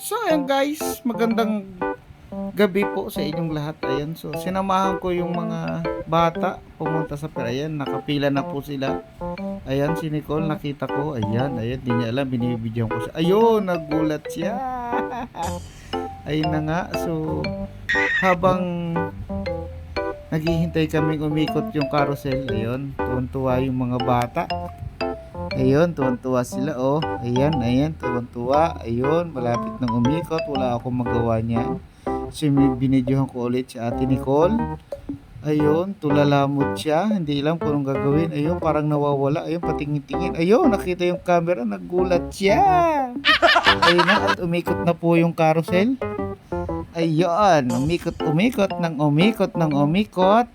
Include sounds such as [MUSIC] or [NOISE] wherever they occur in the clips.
So ayan guys, magandang gabi po sa inyong lahat. Ayan, so sinamahan ko yung mga bata pumunta sa pier. Ayan, nakapila na po sila. Ayan, si Nicole nakita ko. Ayan, ayan, di niya alam, binibidyan ko siya. Ayun, nagulat siya. [LAUGHS] Ayun na nga, so habang naghihintay kaming umikot yung carousel, ayun, tuwan-tuwa yung mga bata. Ayun, tuwan-tuwa sila oh. Ayan, ayan, tuwan-tuwa. Ayun, malapit nang umikot. Wala akong magawa niyan. So, binidyohan ko ulit si Ate Nicole. Ayun, tulalamot siya. Hindi alam kung anong gagawin. Ayun, parang nawawala. Ayun, patingin-tingin. Ayun, nakita yung camera. Nagulat siya. Ayun na, at umikot na po yung carousel. Ayun, umikot, umikot, ng umikot, ng umikot.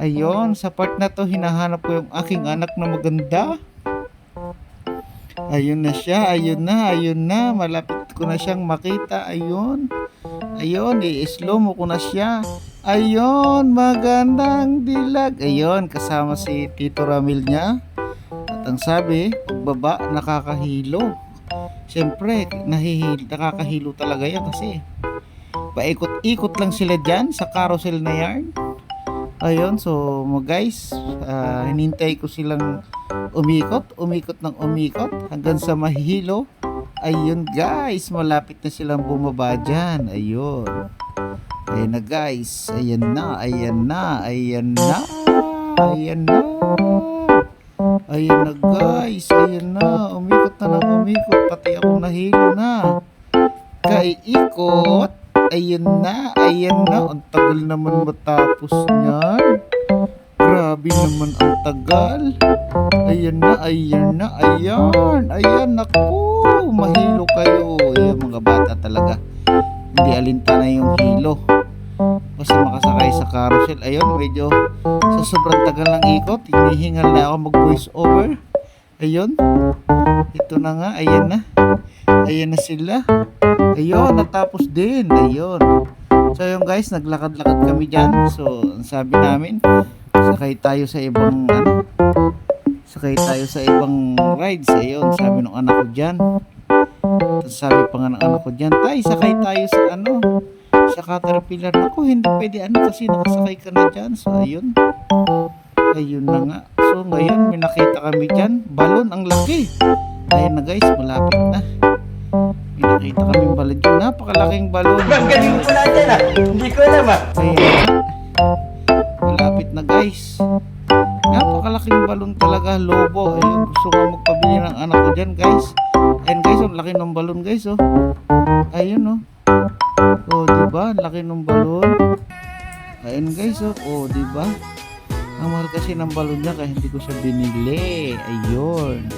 Ayun, sa part na to, hinahanap ko yung aking anak na maganda. Ayun na siya, ayun na, ayun na. Malapit ko na siyang makita. Ayun. Ayun, i-slow mo ko na siya. Ayun, magandang dilag. Ayun, kasama si Tito Ramil niya. At ang sabi, pagbaba, nakakahilo. Siyempre, nahihil, nakakahilo talaga yan kasi paikot-ikot lang sila dyan sa carousel na yarn. Ayun, so guys, ah, hinintay ko silang umikot, umikot ng umikot hanggang sa mahilo. Ayun guys, malapit na silang bumaba dyan. Ayun. Ayun na guys, ayan na, ayan na, ayan na, ayan na. Ayan na guys, ayan na, umikot na ng umikot, pati ako nahilo na. Kaiikot, ayun na, ayan na, ang tagal naman matapos niyan. Grabe naman ang tagal. Ayan na, ayan na, ayan. Ayan, naku. Mahilo kayo. Ayan, mga bata talaga. Hindi alintana yung hilo. Basta makasakay sa carousel. Ayun, medyo sa sobrang tagal ng ikot, hinihingal na ako mag voice over. Ayun. Ito na nga, ayan na. Ayan na sila. Ayun, natapos din. Ayun. So yun guys, naglakad-lakad kami dyan. So, ang sabi namin, sakay tayo sa ibang ano, sakay tayo sa ibang rides. Ayun, sabi ng anak ko dyan. Tapos sabi pa nga ng anak ko dyan, tay, sakay tayo sa ano, sa Caterpillar. Ako, hindi pwede ano kasi nakasakay ka na dyan. So, ayun. Ayun na nga. So, ngayon, may nakita kami dyan. Balon, ang laki. Ayun na guys, malapit na. May nakita kami balon dyan. Napakalaking balon. Magaling po natin ah. Hindi ko alam ah. Ayan. Malapit na guys. Napakalaking balon talaga, lobo. Ayun, gusto ko magpabili ng anak ko dyan guys. Ayun guys, ang laki ng balon guys oh. Ayun oh. Oh, di ba? Ang Laki ng balon. Ayun guys oh. Oh, di ba? Ang mahal kasi ng balon niya kaya hindi ko siya binili. Ayun.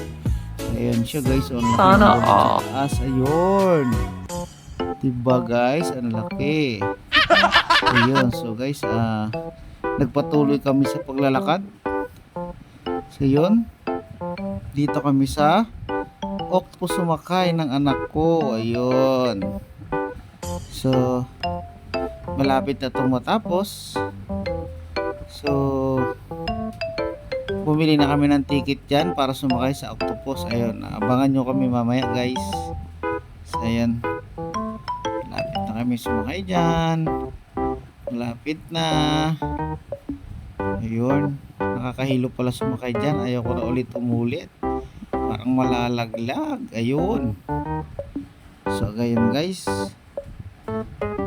Ayun siya guys. Oh, Sana all. taas. Ayun. Diba guys? Ang laki. Ayun. So guys, ah nagpatuloy kami sa paglalakad. So yun. Dito kami sa octopus sumakay ng anak ko. Ayun. So malapit na itong matapos. So bumili na kami ng ticket dyan para sumakay sa octopus. Ayun. Abangan nyo kami mamaya guys. So ayan. Malapit na kami sumakay dyan. Malapit na. Ayun. Nakakahilo pala sumakay dyan. Ayaw ko na ulit umulit. Parang malalaglag. Ayun. So, gayon guys.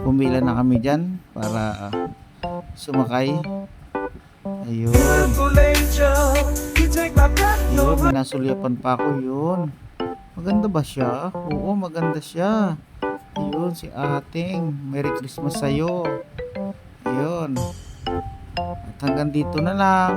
Pumila na kami dyan para ah, sumakay. Ayun. Ayun, may nasulyapan pa ako yun. Maganda ba siya? Oo, maganda siya. Ayun, si ating. Merry Christmas sa'yo. Ayun. At hanggang dito na lang.